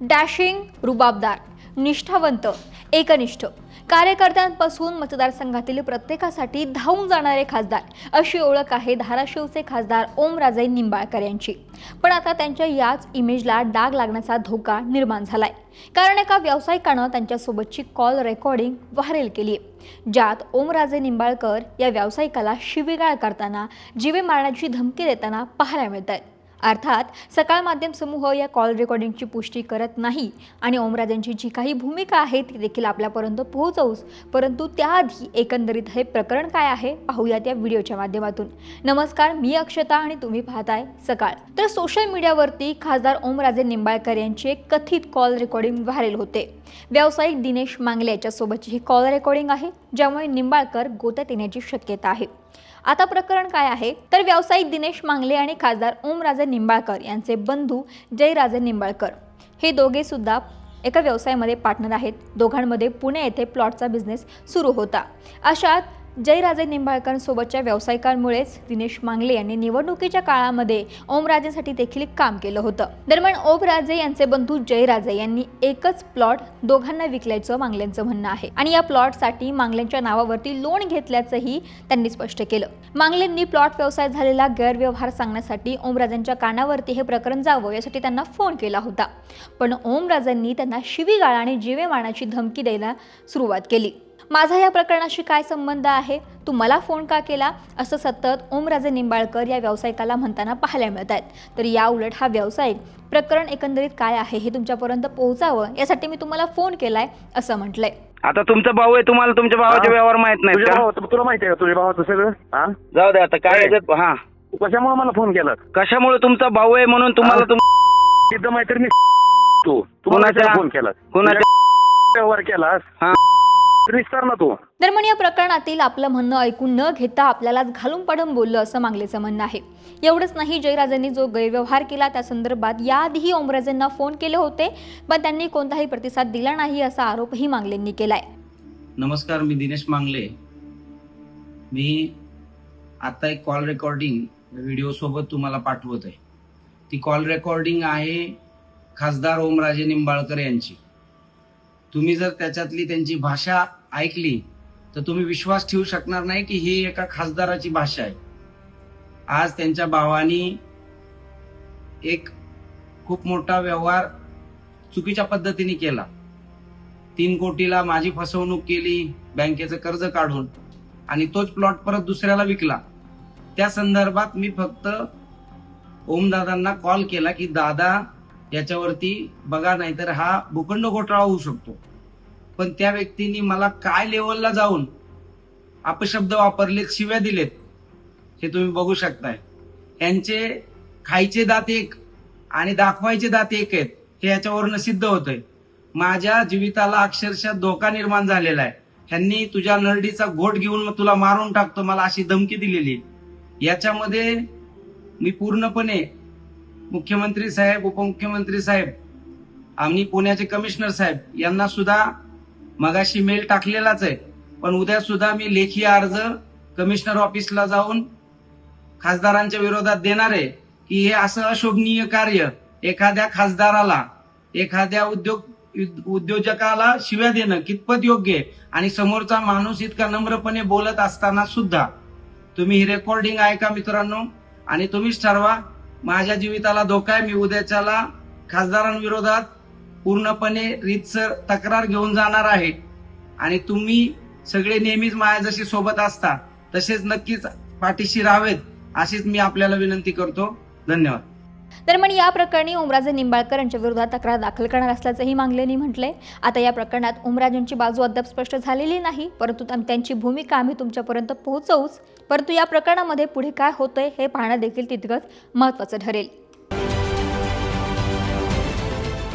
Dashing रुबाबदार निष्ठावंत एकनिष्ठ. कार्यकर्त्यांपासून मतदारसंघातील प्रत्येकासाठी धावून जाणारे खासदार अशी ओळख आहे धाराशिवचे खासदार ओमराजे निंबाळकर यांची. पण आता त्यांच्या याच इमेजला डाग लागण्याचा धोका निर्माण झालाय. कारण एका व्यावसायिकानं त्यांच्यासोबतची कॉल रेकॉर्डिंग व्हायरल केली. आहे ज्यात ओमराजे निंबाळकर या व्यावसायिकाला शिवीगाळ करताना जीवे मारण्याची धमकी देताना पाहायला मिळत आहेत अर्थात सकाळ माध्यम समूह या कॉल रेकॉर्डिंगची पुष्टी करत नाही. आणि ओमराजांची जी काही भूमिका आहे ती देखील आपल्यापर्यंत पोहोचवूच परंतु त्याआधी एकंदरीत हे प्रकरण काय आहे पाहूयात या व्हिडिओच्या माध्यमातून. नमस्कार मी अक्षता आणि तुम्ही पाहताय सकाळ. तर सोशल मीडियावरती खासदार ओमराजे निंबाळकर यांची एक कथित कॉल रेकॉर्डिंग व्हायरल होते. व्यावसायिक दिनेश मांगले याच्यासोबतची ही कॉल रेकॉर्डिंग आहे ज्यामुळे निंबाळकर गोत्यात येण्याची शक्यता आहे. आता प्रकरण काय आहे? तर व्यावसायिक दिनेश मांगले आणि खासदार ओमराजे निंबाळकर यांचे बंधू जयराजे निंबाळकर. हे दोघे सुद्धा एका व्यवसायामध्ये पार्टनर आहेत. दोघांमध्ये पुणे येथे प्लॉटचा बिझनेस सुरू होता. अशात जयराजे निंबाळकरांसोबतच्या व्यावसायिकांमुळेच दिनेश मांगले यांनी निवडणुकीच्या काळामध्ये ओमराजेसाठी देखील काम केलं होतं. दरम्यान ओमराजे यांचे बंधू जयराजे यांनी एकच प्लॉट दोघांना विकल्याचं मांगल्यांचं म्हणणं आहे. आणि या प्लॉटसाठी मांगल्यांच्या नावावरती लोन घेतल्याचंही त्यांनी स्पष्ट केलं. मांगलेंनी प्लॉट व्यवसाय झालेला गैरव्यवहार सांगण्यासाठी ओमराजांच्या कानावरती हे प्रकरण जावं यासाठी त्यांना फोन केला होता. पण ओमराजांनी त्यांना शिवीगाळ आणि जीवे मारण्याची धमकी द्यायला सुरुवात केली. माझा या प्रकरणाशी काय संबंध आहे? तू मला फोन का केला? असं सतत ओमराजे निंबाळकर या व्यावसायिकाला म्हणताना पाहायला मिळत आहेत तर या उलट हा व्यावसायिक प्रकरण एकंदरीत काय आहे हे तुमच्यापर्यंत पोहोचावं? यासाठी मी तुम्हाला फोन केलाय असं म्हटलंय. आता तुमचा भाऊ आहे तुम्हाला तुमच्या भावाचे हा. व्यवहार माहीत नाहीत तुझ्या का? भावाचं तुला माहिती आहे का तुझ्या भावाचं सगळं? हा? जाऊ दे आता काय? याच्यात- हा. तू कशामुळे मला फोन केला कशामुळे तुमचा भाऊ आहे म्हणून तुम्हाला. तुम मी तू. तू मला कोणाच्या- फोन केला कोणाच्या- व्यवहार केलास? हा. विस्तार ना तू दरम्यान या प्रकरणातील आपलं म्हणणं ऐकून न घेता आपल्यालाच घालून पाडून बोललं असं मागलेचं म्हणणं आहे. एवढंच नाही जयराजांनी जो गैरव्यवहार केला त्या संदर्भात याआधीही ओमराजेंना फोन केले होते पण त्यांनी कोणताही प्रतिसाद दिला नाही असा आरोपही मांगलेंनी केलाय. नमस्कार मी दिनेश मांगले. मी आता एक कॉल रेकॉर्डिंग व्हिडिओ सोबत तुम्हाला पाठवत आहे. ती कॉल रेकॉर्डिंग आहे खासदार ओमराजे निंबाळकर यांची. तुम्ही जर त्याच्यातली त्यांची भाषा ऐकली तर तुम्ही विश्वास ठेवू शकणार नाही की ही एका खासदाराची भाषा आहे. आज त्यांच्या भावानी एक खूप मोठा व्यवहार चुकीच्या पद्धतीने केला. तीन कोटीला माझी फसवणूक केली बँकेचं कर्ज काढून आणि तोच प्लॉट परत दुसऱ्याला विकला. त्या संदर्भात मी फक्त ओमदादांना कॉल केला की दादा याच्यावरती बघा नाहीतर हा भूखंड घोटाळा होऊ शकतो. पण त्या व्यक्तींनी मला काय लेवलला जाऊन अपशब्द वापरलेत शिव्या दिलेत हे तुम्ही बघू शकताय. यांचे खायचे दात एक आणि दाखवायचे दात एक आहेत हे याच्यावरनं सिद्ध होतंय. माझ्या जीविताला अक्षरशः धोका निर्माण झालेला आहे. ह्यांनी तुझ्या नरडीचा घोट घेऊन मग तुला मारून टाकतो मला अशी धमकी दिलेली याच्यामध्ये मी पूर्णपणे मुख्यमंत्री साहेब उपमुख्यमंत्री साहेब आम्ही पुण्याचे कमिशनर साहेब यांना सुद्धा मगाशी मेल टाकलेलाच आहे. पण उद्या सुद्धा मी लेखी अर्ज कमिशनर ऑफिसला जाऊन खासदारांच्या विरोधात देणार आहे की हे असं अशोभनीय कार्य एखाद्या खासदाराला एखाद्या उद्योग उद्योजकाला शिव्या देणं कितपत योग्य आहे? आणि समोरचा माणूस इतका नम्रपणे बोलत असताना सुद्धा तुम्ही ही रेकॉर्डिंग ऐका मित्रांनो. आणि तुम्हीच ठरवा माझ्या जीविताला धोका आहे मी उद्याच्याला खासदारांविरोधात पूर्णपणे रीतसर तक्रार घेऊन जाणार आहे. आणि तुम्ही सगळे नेहमीच माझ्या जशी सोबत असता तसेच नक्कीच पाठीशी राहावेत अशीच मी आपल्याला विनंती करतो. धन्यवाद. दरम्यान या प्रकरणी ओमराजे निंबाळकर यांच्या विरोधात तक्रार दाखल करणार असल्याचंही मांगलेनी म्हटलंय. आता या प्रकरणात ओमराजेंची बाजू अद्याप स्पष्ट झालेली नाही परंतु त्यांची भूमिका आम्ही तुमच्यापर्यंत पोहोचवूच. परंतु या प्रकरणामध्ये पुढे काय होतंय हे पाहणं देखील तितकंच महत्त्वाचं ठरेल.